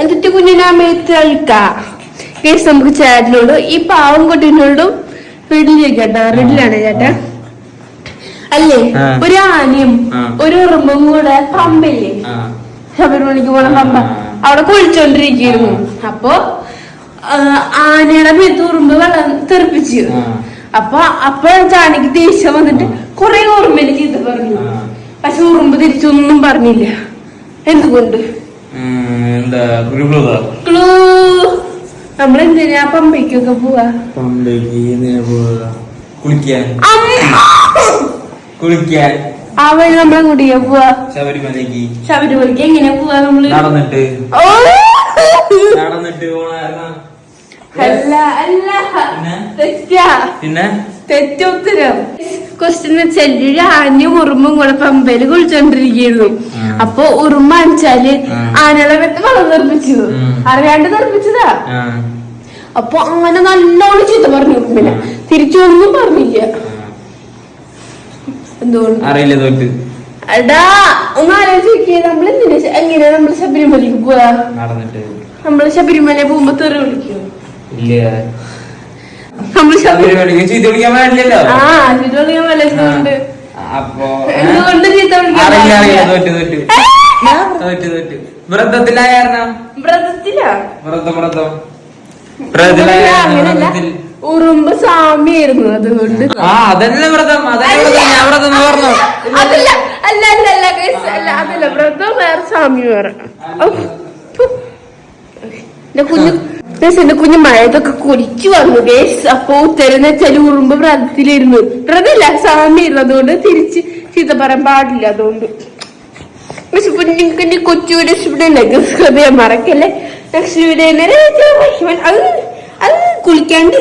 എന്നിട്ട് കുഞ്ഞിനാ മേത്ത് കളിക്കാം? കേസ് നമുക്ക് ചേട്ടനോട് ഈ പാവം കുട്ടീനോടും വീട്ടിലേക്ക് കേട്ടോ വീട്ടിലാണ് ചേട്ടാ. അല്ലേ? ഒരു ആനയും ഒരു ഉറുമ്പും കൂടെ പമ്പല്ലേ ശബരിമണിക്ക് ശബരിമലയ്ക്ക് പോണ പമ്പ. അവിടെ കുളിച്ചോണ്ടിരിക്കുന്നു അപ്പൊ ആനയുടെ മേത്ത് ഉറുമ്പ് വെള്ളം തെറിപ്പിച്ചു. അപ്പൊ അപ്പൊ ചാണിക്ക് ദേഷ്യം വന്നിട്ട് കൊറേ ഉറുമ്പിന് ചീത്ത പറഞ്ഞു. പക്ഷെ ഉറുമ്പ് തിരിച്ചൊന്നും പറഞ്ഞില്ല. എന്തുകൊണ്ട്? എന്താ കുരുക്കളതാ ക്ലൂ നമ്മൾ എന്തിനാ പമ്പയ്ക്കൊക്കെ പോവാ? പമ്പയ്ക്ക് എന്തിനാ പോവുക കുളിക്കാൻ! കുളിക്കാൻ. ആ വഴി നമ്മളെ കൂടിയാ പോവാ? ശബരിമലയ്ക്ക്. ശബരിമലയ്ക്ക് എങ്ങനെയാ പോവാ നമ്മൾ? നടന്നിട്ട്. നടന്നിട്ട് അല്ല അല്ല. തെറ്റാ. പിന്നെ? തെറ്റുത്തരം ക്വസ്റ്റ്യൻ വെച്ചാൽ ആനയും ഉറുമ്പും കൂടെ പമ്പയിൽ കുളിച്ചോണ്ടിരിക്കുന്നു. അപ്പൊ ഉറുമ്പ അണിച്ചാൽ ആനകളെ വെള്ളം തെറിപ്പിച്ചു അറിയാണ്ട് നിർമ്മിച്ചതാ അപ്പൊ അങ്ങനെ നല്ലോണം ചീത്ത പറഞ്ഞു ഉറുമ്പിനെ. തിരിച്ചു തിരിച്ചൊന്നും പറഞ്ഞില്ല. എന്തുകൊണ്ട്? അറിയില്ല തോറ്റ് എടാ ഒന്ന് ആലോചിക്കേ. നമ്മൾ എന്തിനാ എങ്ങനെയാ നമ്മൾ ശബരിമലക്ക് പോവാ? നമ്മൾ ശബരിമല പോകുമ്പോ തെറി വിളിക്കും? ഇല്ല. വ്രതത്തിലായ കാരണം? ഉറുമ്പ് സ്വാമിയായിരുന്നു അതുകൊണ്ട്. ആ അതല്ല വ്രതം അതല്ല വ്രതം. ഞാൻ വ്രതം പറഞ്ഞു? അതല്ല അല്ല അല്ല അല്ല അല്ല അതല്ല. വ്രതം വേറെ സ്വാമി വേറെ. എന്റെ കുഞ്ഞു എന്റെ കുഞ്ഞ് മഴയത്തൊക്കെ കുടിച്ചു വന്നു ഗേസ് അപ്പൊ ഉത്തരം വെച്ചാൽ ഉറുമ്പ് വ്രതത്തിലിരുന്നു വ്രതല്ല സാമ്യായിരുന്നു അതുകൊണ്ട് തിരിച്ച് ചീത്ത പറയാൻ പാടില്ല അതുകൊണ്ട് പക്ഷെ കുഞ്ഞിന്റെ കൊച്ചുവിടെ ഇവിടെ മറക്കല്ലേ വീഡിയോ അത് അത് കുളിക്കാണ്ട്